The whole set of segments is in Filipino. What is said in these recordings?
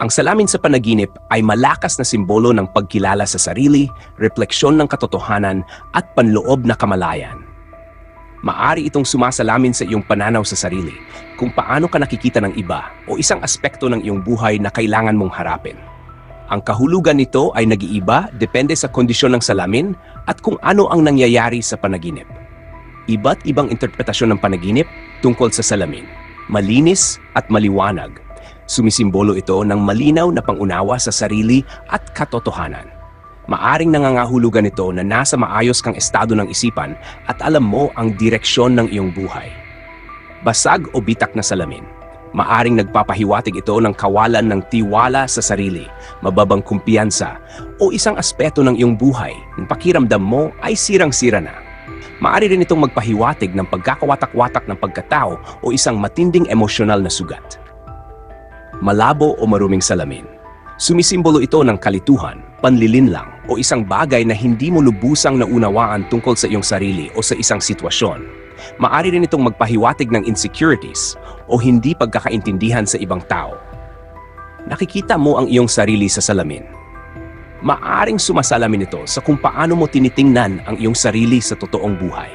Ang salamin sa panaginip ay malakas na simbolo ng pagkilala sa sarili, refleksyon ng katotohanan at panloob na kamalayan. Maari itong sumasalamin sa iyong pananaw sa sarili, kung paano ka nakikita ng iba o isang aspekto ng iyong buhay na kailangan mong harapin. Ang kahulugan nito ay nag-iiba depende sa kondisyon ng salamin at kung ano ang nangyayari sa panaginip. Iba't ibang interpretasyon ng panaginip tungkol sa salamin. Malinis at maliwanag. Sumisimbolo ito ng malinaw na pangunawa sa sarili at katotohanan. Maaring nangangahulugan ito na nasa maayos kang estado ng isipan at alam mo ang direksyon ng iyong buhay. Basag o bitak na salamin. Maaring nagpapahiwatig ito ng kawalan ng tiwala sa sarili, mababang kumpiyansa, o isang aspeto ng iyong buhay na pakiramdam mo ay sirang-sira na. Maari rin itong magpahiwatig ng pagkakawatak-watak ng pagkatao o isang matinding emosyonal na sugat. Malabo o maruming salamin. Sumisimbolo ito ng kalituhan, panlilinlang o isang bagay na hindi mo lubusang naunawaan tungkol sa iyong sarili o sa isang sitwasyon. Maari rin itong magpahiwatig ng insecurities o hindi pagkakaintindihan sa ibang tao. Nakikita mo ang iyong sarili sa salamin. Maaring sumasalamin ito sa kung paano mo tinitingnan ang iyong sarili sa totoong buhay.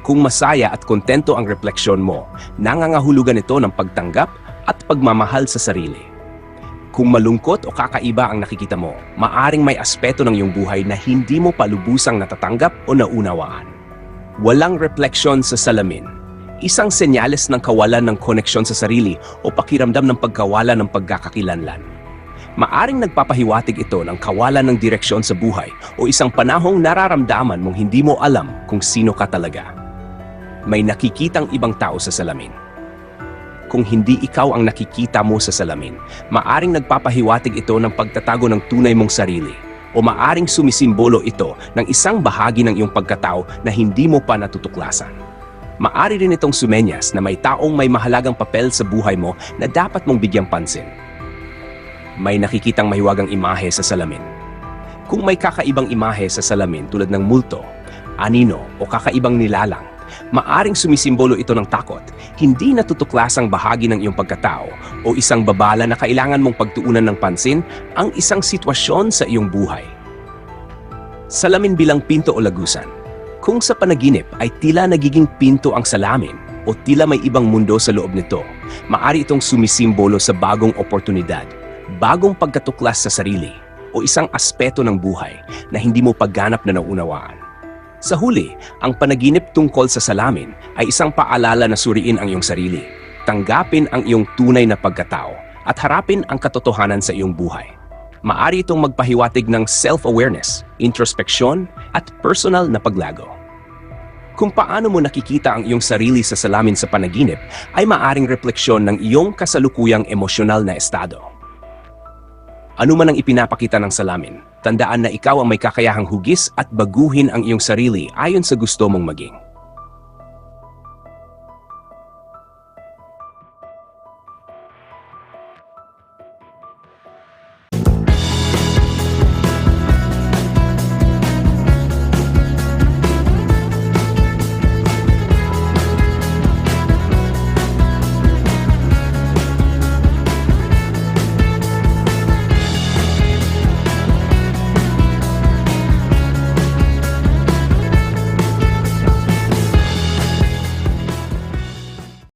Kung masaya at kontento ang refleksyon mo, nangangahulugan ito ng pagtanggap at pagmamahal sa sarili. Kung malungkot o kakaiba ang nakikita mo, maaring may aspeto ng iyong buhay na hindi mo palubusang natatanggap o naunawaan. Walang refleksyon sa salamin. Isang senyales ng kawalan ng koneksyon sa sarili o pakiramdam ng pagkawalan ng pagkakakilanlan. Maaring nagpapahiwatig ito ng kawalan ng direksyon sa buhay o isang panahong nararamdaman mong hindi mo alam kung sino ka talaga. May nakikitang ibang tao sa salamin kung hindi ikaw ang nakikita mo sa salamin. Maaring nagpapahiwatig ito ng pagtatago ng tunay mong sarili o maaring sumisimbolo ito ng isang bahagi ng iyong pagkatao na hindi mo pa natutuklasan. Maari rin itong sumenyas na may taong may mahalagang papel sa buhay mo na dapat mong bigyang pansin. May nakikitang mahiwagang imahe sa salamin. Kung may kakaibang imahe sa salamin tulad ng multo, anino o kakaibang nilalang, maaring sumisimbolo ito ng takot, hindi natutuklasang bahagi ng iyong pagkatao o isang babala na kailangan mong pagtuunan ng pansin ang isang sitwasyon sa iyong buhay. Salamin bilang pinto o lagusan. Kung sa panaginip ay tila nagiging pinto ang salamin o tila may ibang mundo sa loob nito, maari itong sumisimbolo sa bagong oportunidad, bagong pagkatuklas sa sarili o isang aspeto ng buhay na hindi mo pagganap na naunawaan. Sa huli, ang panaginip tungkol sa salamin ay isang paalala na suriin ang iyong sarili, tanggapin ang iyong tunay na pagkatao, at harapin ang katotohanan sa iyong buhay. Maari itong magpahiwatig ng self-awareness, introspeksyon, at personal na paglago. Kung paano mo nakikita ang iyong sarili sa salamin sa panaginip ay maaring refleksyon ng iyong kasalukuyang emosyonal na estado. Ano man ang ipinapakita ng salamin, tandaan na ikaw ang may kakayahang hugis at baguhin ang iyong sarili ayon sa gusto mong maging.